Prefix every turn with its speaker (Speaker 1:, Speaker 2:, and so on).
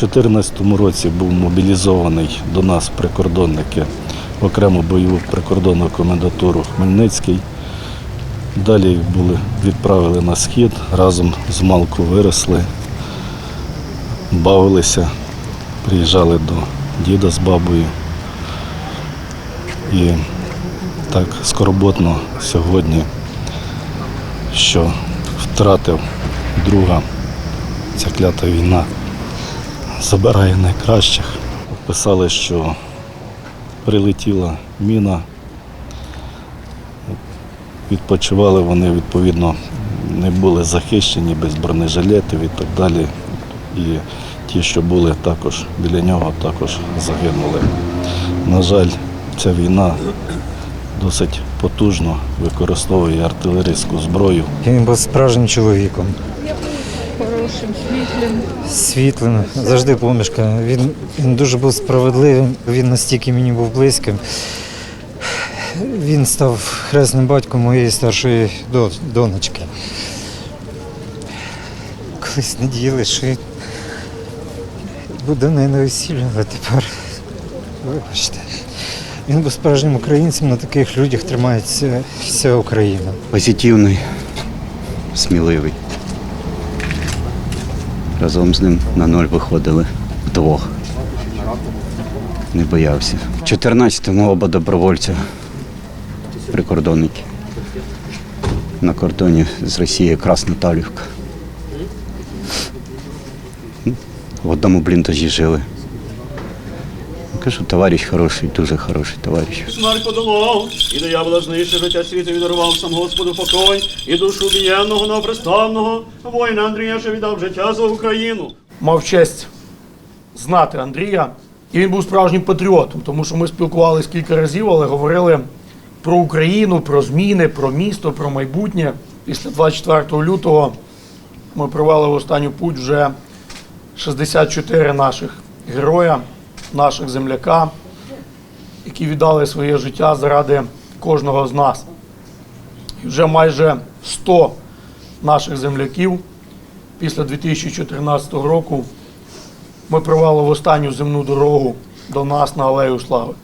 Speaker 1: 2014 році був мобілізований до нас прикордонники в окрему бойову прикордонну комендатуру Хмельницький. Далі їх були відправили на схід, разом з малку виросли, бавилися, приїжджали до діда з бабою. І так скорботно сьогодні, що втратив друга ця клята війна забирає найкращих. Писали, що прилетіла міна. Відпочивали вони, відповідно, не були захищені без бронежилетів і так далі. І ті, що були також біля нього, також загинули. На жаль, ця війна досить потужно використовує артилерійську зброю.
Speaker 2: Він був справжнім чоловіком,
Speaker 3: хорошим, світлим.
Speaker 2: світлим, завжди помішка. Він, він дуже був справедливим, він настільки мені був близьким. Він став хресним батьком моєї старшої донечки. Колись надіяли, що буде в неї на весілля, але тепер, вибачте. Він був справжнім українцем, на таких людях тримається вся Україна.
Speaker 4: позитивний, сміливий. Разом з ним на ноль виходили вдвох. Не боявся. В 14-му оба добровольця, прикордонники. На кордоні з Росією Красноталівка. В одному бліндажі жили. Кажу, товариш хороший, дуже хороший товариш.
Speaker 5: Смерть подолав, і диявола знищив життя світу віддарував сам Господу покой, і душу бієнного новоприставного, воїна Андрія, що віддав життя за Україну.
Speaker 6: мав честь знати Андрія. І він був справжнім патріотом, тому що ми спілкувалися кілька разів, але говорили про Україну, про зміни, про місто, про майбутнє. Після 24 лютого ми провели в останню путь вже 64 наших героя, наших земляка, які віддали своє життя заради кожного з нас. І вже майже 100 наших земляків після 2014 року ми провели в останню земну дорогу до нас на Алею Слави.